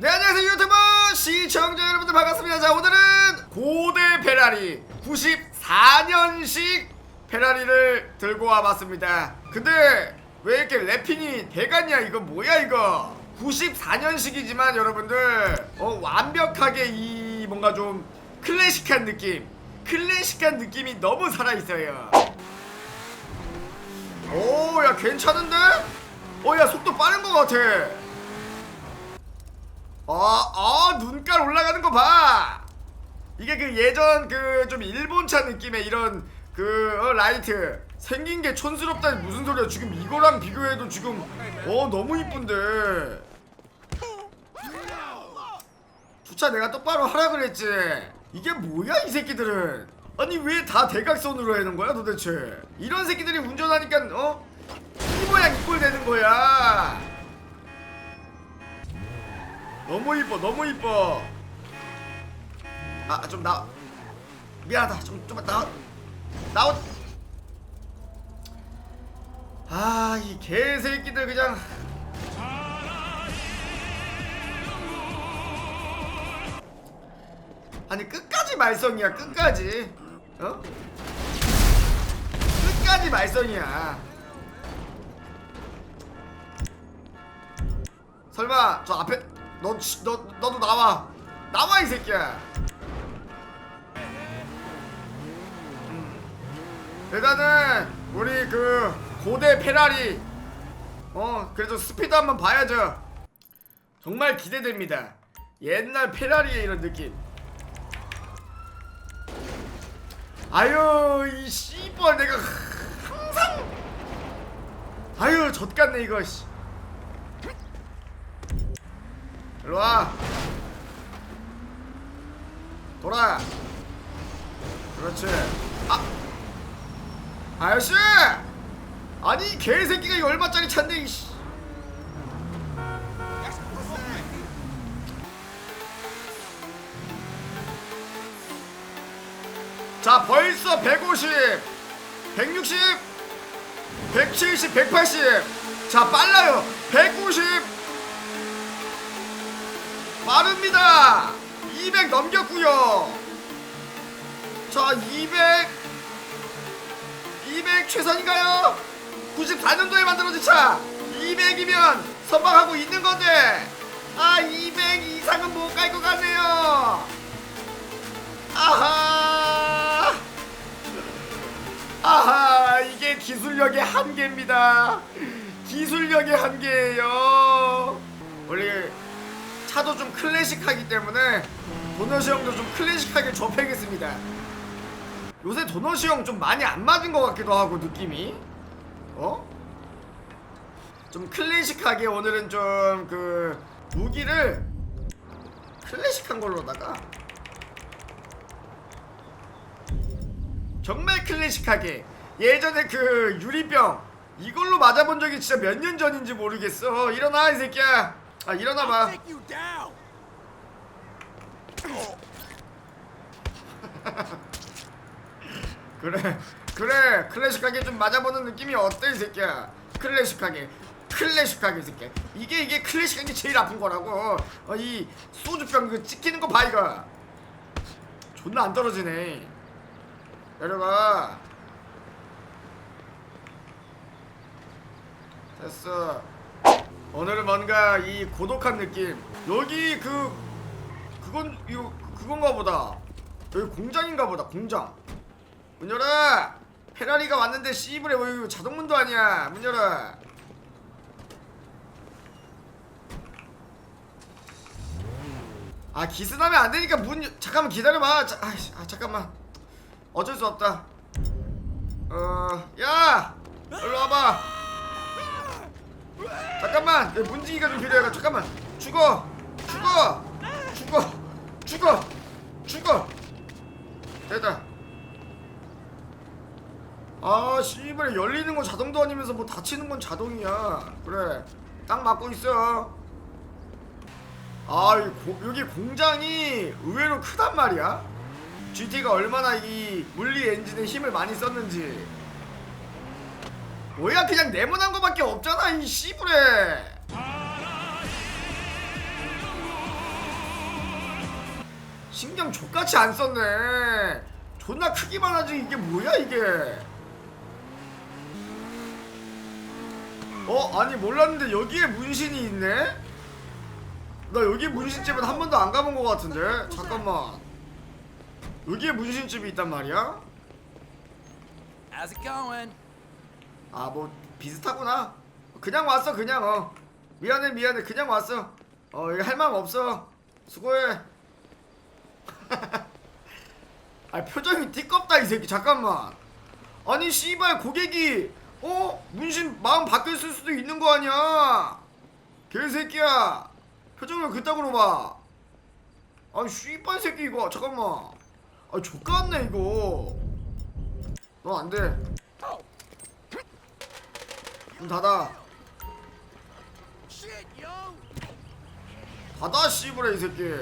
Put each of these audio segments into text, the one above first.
네 안녕하세요 유튜브 시청자 여러분들 반갑습니다. 자 오늘은 고대 페라리 94년식 페라리를 들고 와봤습니다. 근데 왜 이렇게 랩핑이 대갔냐? 이거 뭐야 이거? 94년식이지만 여러분들 어, 완벽하게 이 뭔가 좀 클래식한 느낌 클래식한 느낌이 너무 살아있어요. 오 야 괜찮은데? 어 야 속도 빠른 것 같아 아, 아, 눈깔 올라가는 거 봐! 이게 그 예전 그 좀 일본차 느낌의 이런 그 어, 라이트. 생긴 게 촌스럽다니 무슨 소리야? 지금 이거랑 비교해도 지금 어 너무 이쁜데. 주차 내가 똑바로 하라 그랬지. 이게 뭐야 이 새끼들은? 아니 왜 다 대각선으로 해놓은 거야 도대체? 이런 새끼들이 운전하니까 어? 이 모양 이꼴 되는 거야 너무 이뻐 너무 이뻐. 아 좀나 미안하다. 좀 좀만 나 나오. 아이 개새끼들 그냥. 아니 끝까지 말썽이야 끝까지. 어? 끝까지 말썽이야. 설마 저 앞에 너, 치- 너 너도 나와. 나와 이 새끼야. 음. 일단은 우리 그 고대 페라리 어 그래도 스피드 한번 봐야죠. 정말 기대됩니다. 옛날 페라리의 이런 느낌. 아유 이 씨발 내가 항상 아유 젖같네 이거 씨 일로와. 돌아. 그렇지. 아! 아저씨! 아니 이 개새끼가 이 얼마짜리 차인데 이씨. 자 벌써 150 160 170 180 자 빨라요. 190 빠릅니다. 200 넘겼고요. 자200 200 최선인가요? 94년도에 만들어진 차. 200이면 선방하고 있는 건데. 아 200 이상은 못 갈 것 같네요. 아하. 아하 이게 기술력의 한계입니다. 기술력의 한계예요. 원래 차도 좀 클래식하기 때문에 도너시 형도 좀 클래식하게 접해겠습니다. 요새 도너시 형 좀 많이 안 맞은 것 같기도 하고 느낌이. 어? 좀 클래식하게 오늘은 좀 그 무기를 클래식한 걸로다가 정말 클래식하게 예전에 그 유리병 이걸로 맞아본 적이 진짜 몇 년 전인지 모르겠어. 일어나 이 새끼야 아 일어나봐. 그래 그래. 클래식하게 좀 맞아보는 느낌이 어때 이 새끼야? 클래식하게. 클래식하게 이 새끼야. 이게 이게 클래식한 게 제일 아픈 거라고. 어, 이 소주병 그 찍히는 거 봐 이거. 존나 안 떨어지네. 내려가. 됐어 오늘은 뭔가 이 고독한 느낌. 여기 그 그건 이거 그건가 보다. 여기 공장인가 보다 공장. 문 열어! 페라리가 왔는데 씨부레 뭐 이거 자동문도 아니야. 문 열어! 아 기스나면 안 되니까 문 열- 잠깐만 기다려봐. 자, 아이씨, 아 잠깐만. 어쩔 수 없다. 어야! 일로 와봐 잠깐만 내 문지기가 좀 필요해. 잠깐만. 죽어 죽어 죽어 죽어 죽어. 됐다. 아 씨발 열리는 건 자동도 아니면서 뭐 닫히는 건 자동이야. 그래 딱 맞고 있어. 아 여기 공장이 의외로 크단 말이야. GT가 얼마나 이 물리 엔진에 힘을 많이 썼는지 뭐야 그냥 네모난 거밖에 없잖아 이 씨부레 신경 족같이 안 썼네 존나 크기만 하지 이게 뭐야 이게 어? 아니 몰랐는데 여기에 문신이 있네? 나 여기 문신집은 한 번도 안 가본 것 같은데 잠깐만 여기에 문신집이 있단 말이야? How's it going? 아 뭐 비슷하구나. 그냥 왔어 그냥 어. 미안해 미안해. 그냥 왔어. 어 여기 할말 없어. 수고해. 아 표정이 띠껍다 이 새끼. 잠깐만. 아니 씨발 고객이 어? 문신 마음 바뀌었을 수도 있는 거 아니야? 개새끼야. 표정을 그따구로 봐. 아니 씨발 새끼 이거. 잠깐만. 아 족같네 이거. 너 안돼 문 닫아! 닫아 씨부레 이 새끼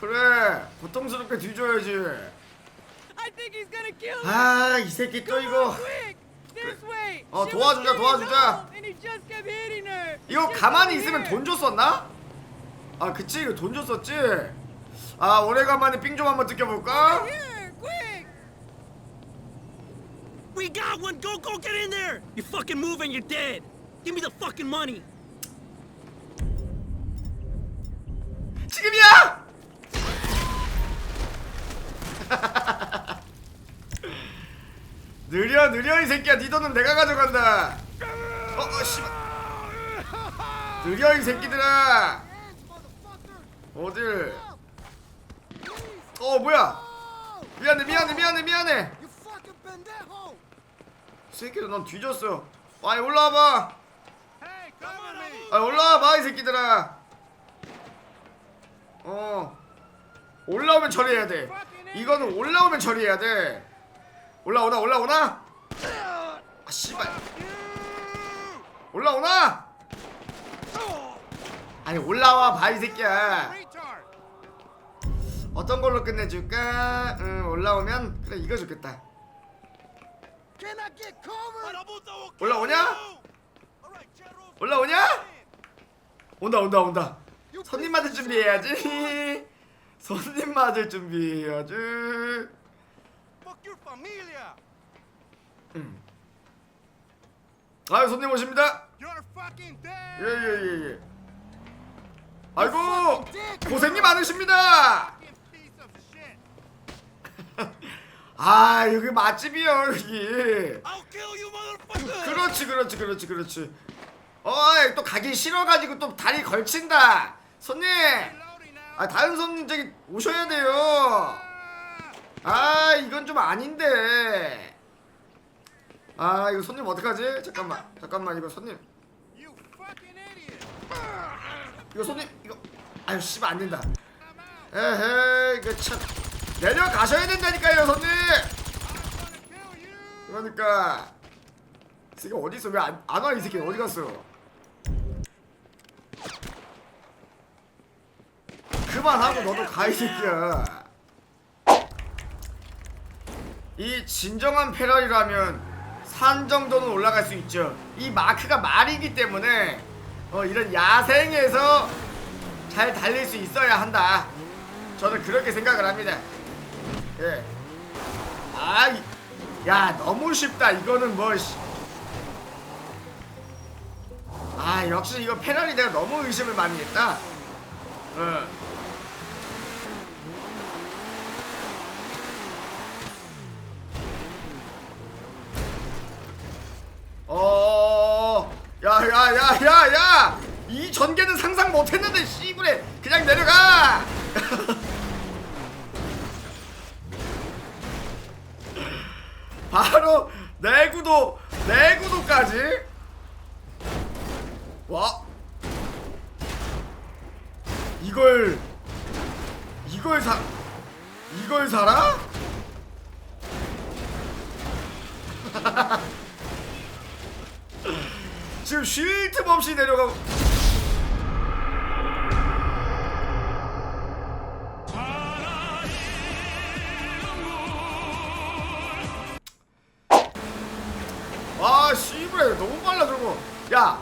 그래 고통스럽게 뒤져야지! 아 이 새끼 또 이거 way! 어, 도와주자, 도와주자. 이거 가만히 있으면. 돈 줬었나? 아 그치 이거 돈 줬었지 아 오래간만에 삥 좀 한번 뜯겨볼까? Got one! Go, go, get in there! You fucking move and you're dead! Give me the fucking money! 지금이야! 느려 느려 이 새끼야 네 돈은 내가 가져간다 어, 어 씨발 느려 이 새끼들아 어딜 어 뭐야 미안해 미안해 미안해 미안해 이 새끼들 넌 뒤졌어. 아니 올라와봐. 아 올라와봐 이 새끼들아. 어. 올라오면 처리해야 돼. 이거는 올라오면 처리해야 돼. 올라오나 올라오나? 아 씨발. 올라오나? 아니 올라와 봐 이 새끼야. 어떤 걸로 끝내줄까? 응 올라오면? 그래 이거 좋겠다 올라오냐? 올라오냐? 온다 온다 온다. 손님 맞을 준비해야지. 손님 맞을 준비해야지. 음. 아유 손님 오십니다. 예예예 예, 아이고 고생이 많으십니다 아 여기 맛집이요 여기! 그렇지 그렇지 그렇지 그렇지. 어이 또 가기 싫어가지고 또 다리 걸친다. 손님! 아 다른 손님 저기 오셔야 돼요. 아 이건 좀 아닌데. 아 이거 손님 어떡하지? 잠깐만 잠깐만 이거 손님. 이거 손님 이거. 아유 씨발 안 된다. 에헤이 이거 참 내려가셔야 된다니까요 손님! 그러니까. 이 새끼 어디 있어? 왜 안 와 이 새끼? 어디 갔어? 그만하고 너도 가 이 새끼야. 이 진정한 페럴이라면 산 정도는 올라갈 수 있죠. 이 마크가 말이기 때문에 어, 이런 야생에서 잘 달릴 수 있어야 한다. 저는 그렇게 생각을 합니다 예. 아, 이- 야 너무 쉽다 이거는 뭐 씨. 아 역시 이거 페널이 내가 너무 의심을 많이 했다 어. 어, 야, 야, 야, 야, 야! 이 전개는 상상 못했는데, 씨부레! 그냥 내려가! 바로 내구도, 내구도까지? 와! 이걸, 이걸 사, 이걸 사라? 지금 쉴 틈 없이 내려가고 야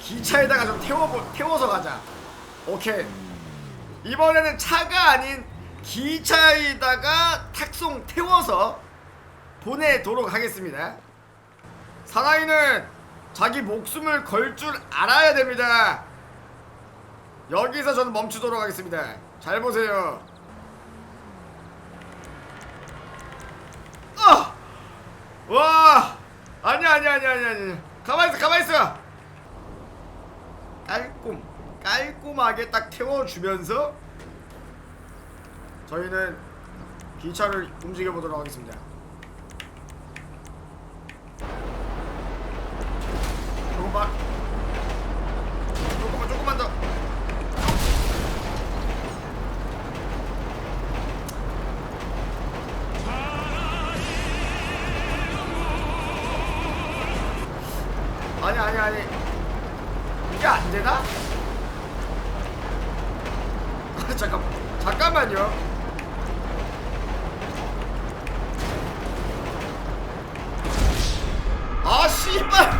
기차에다가 좀 태워 태워서 가자. 오케이. 이번에는 차가 아닌 기차에다가 탁송 태워서 보내도록 하겠습니다. 사나이는 자기 목숨을 걸 줄 알아야 됩니다. 여기서 저는 멈추도록 하겠습니다. 잘 보세요. 아! 와! 아니야, 아니야, 아니야, 아니야, 아니야. 가만 있어, 가만 있어. 깔끔, 깔끔하게 딱 태워주면서 저희는 기차를 움직여 보도록 하겠습니다. 조금만, 씨발.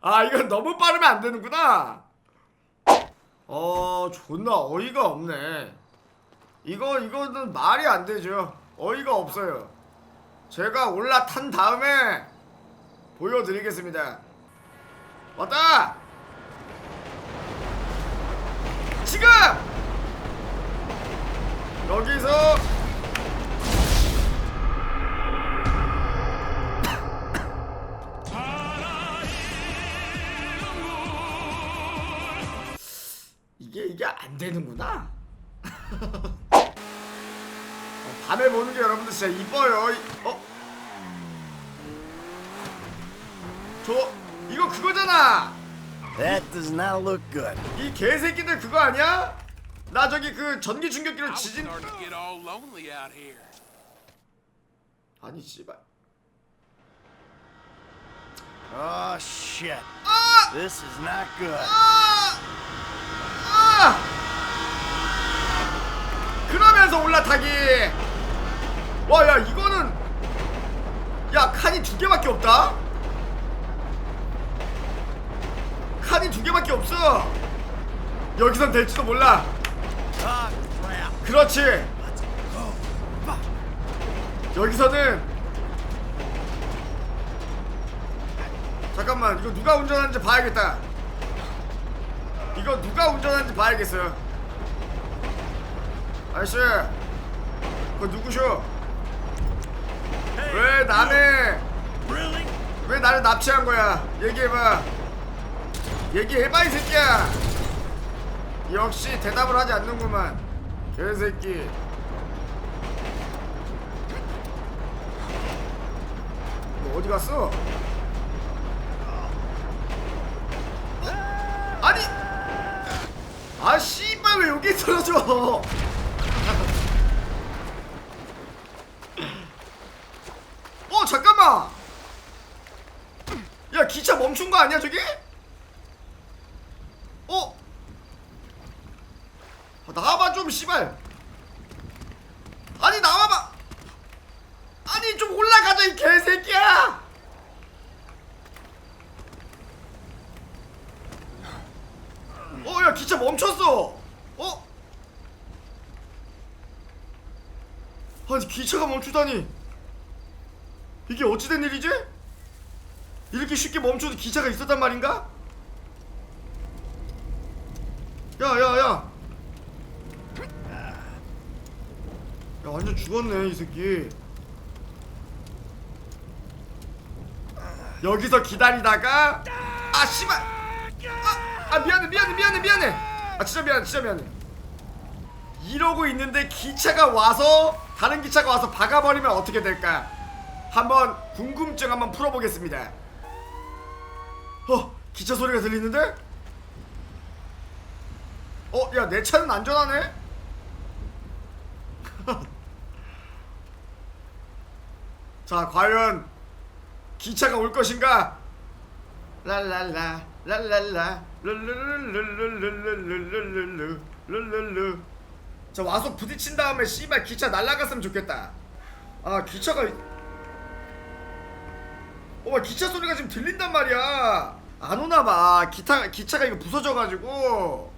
아 이건 너무 빠르면 안 되는구나. 어 존나 어이가 없네. 이거 이거는 말이 안 되죠. 어이가 없어요. 제가 올라탄 다음에 보여드리겠습니다. 왔다. 지금 여기서 이게 이게 안 되는구나. 어, 밤에 보는 게 여러분들 진짜 이뻐요. 이- 어? 저 이거 그거잖아. That does not look good. 이 개새끼들 그거 아니야? 나 저기 그 전기 충격기로 지진. 아니 씨발. Oh shit. 아! This is not good. 아! 아! 그러면서 올라타기. 와, 야, 이거는 야, 칸이 두 개밖에 없다. 칸이 두 개밖에 없어. 여기선 될지도 몰라. 그렇지. 여기서는 잠깐만 이거 누가 운전하는지 봐야겠다. 이거 누가 운전하는지 봐야겠어요. 아저씨 그거 누구셔? 왜 Really? 왜 나를 납치한 거야? 얘기해봐. 얘기해봐 이 새끼야 역시 대답을 하지 않는구만 개새끼 너 어디 갔어? 아니 아 씨발 왜 여기 떨어져 어 잠깐만 야 기차 멈춘 거 아니야 저기? 어? 아, 나와봐 좀 씨발 아니 나와봐 아니 좀 올라가자 이 개새끼야 어 야 기차 멈췄어 어? 아니 기차가 멈추다니 이게 어찌된 일이지? 이렇게 쉽게 멈춰도 기차가 있었단 말인가? 야야야 야, 완전 죽었네 이 새끼. 여기서 기다리다가 아 씨발. 아, 아 미안해 미안해 미안해 미안해. 아 진짜 미안해 진짜 미안해. 이러고 있는데 기차가 와서 다른 기차가 와서 박아버리면 어떻게 될까? 한번 궁금증 한번 풀어보겠습니다. 어 기차 소리가 들리는데? 어 야 내 차는 안전하네 자 과연 기차가 올 것인가? 랄랄라 랄랄라 룰루루루루루루루루루루루루루루루 자 와서 부딪힌 다음에 씨발 기차 날아갔으면 좋겠다 아 기차가 어 기차 소리가 지금 들린단 말이야 안 오나봐 기타 기차가 이거 부서져가지고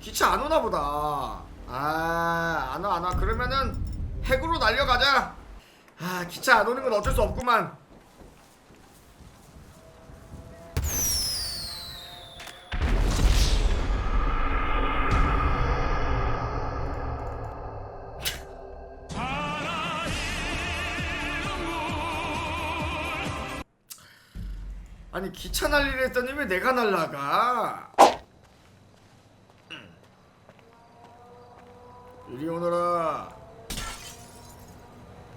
기차 안 오나보다 아 안 와 안 와 그러면은 핵으로 날려가자 아 기차 안 오는 건 어쩔 수 없구만. 아니 기차 날리려 했더니 왜 내가 날라가? 이리 오너라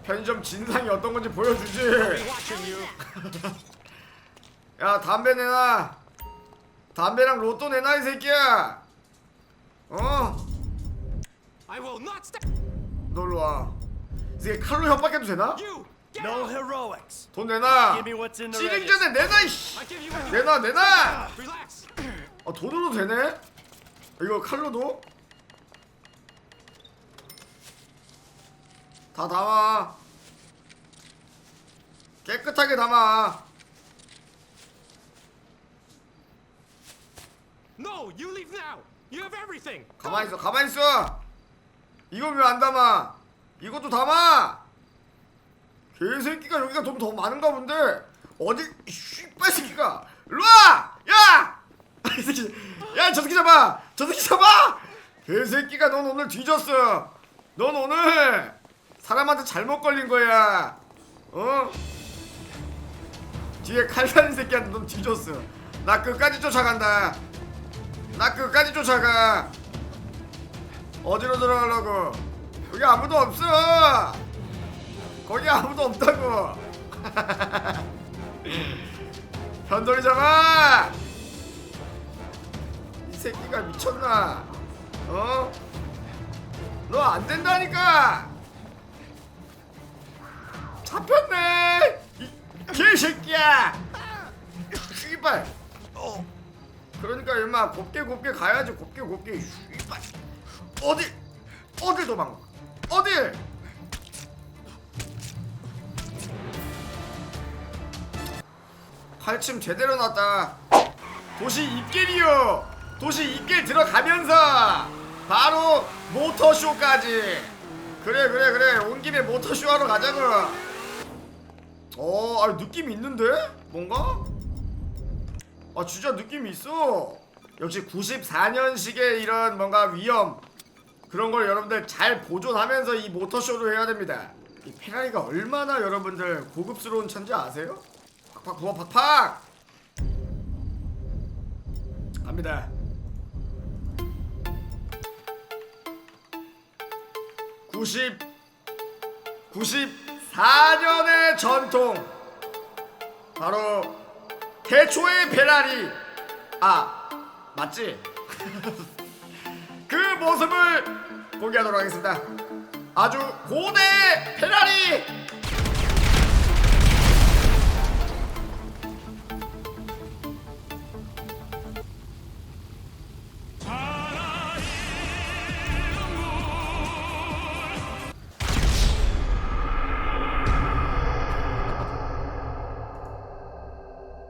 편의점 진상이 어떤 건지 보여주지 야 담배 내놔 담배랑 로또 내놔 이 새끼야 어? I will not stop 놀러 와 이제 칼로 협박해도 되나? you. Get No out. heroics. 돈 내놔 register. 전에 내놔 이씨 내놔 내놔. 아 돈으로 되네? 이거 칼로도? 다 담아 깨끗하게 담아. No, you leave now. You have everything. 가만히 있어 가만히 있어. 이거 왜안 담아? 이것도 담아. 개새끼가 여기가 돈더 많은가 본데. 어디 씨발 새끼가. 일로와! 야! 이 새끼 야저 새끼 잡아! 저 새끼 잡아! 개새끼가 넌 오늘 뒤졌어. 넌 오늘 사람한테 잘못 걸린 거야. 어? 뒤에 칼 달린 새끼한테 넌 뒤졌어. 나 끝까지 쫓아간다. 나 끝까지 쫓아가. 어디로 들어가려고? 여기 아무도 없어. 거기 아무도 없다고. 변dol이 잡아! 이 새끼가 미쳤나? 어? 너 안 된다니까 잡혔네. 이 개새끼야. 씨발. 어. 그러니까 임마 곱게 곱게 가야지 곱게 곱게. 씨발. 어디 어딜 도망가 어딜 팔침 제대로 났다. 도시 입길이요. 도시 입길 들어가면서 바로 모터쇼까지. 그래 그래 그래. 온 김에 모터쇼 하러 가자고 어 아, 느낌 있는데? 뭔가? 아 진짜 느낌이 있어. 역시 94년식의 이런 뭔가 위험 그런 걸 여러분들 잘 보존하면서 이 모터쇼를 해야 됩니다. 이 페라리가 얼마나 여러분들 고급스러운 차인지 아세요? 팍팍 부어 팍팍! 갑니다. 90 94년의 전통. 바로 태초의 페라리. 아 맞지? 그 모습을 공개하도록 하겠습니다. 아주 고대 페라리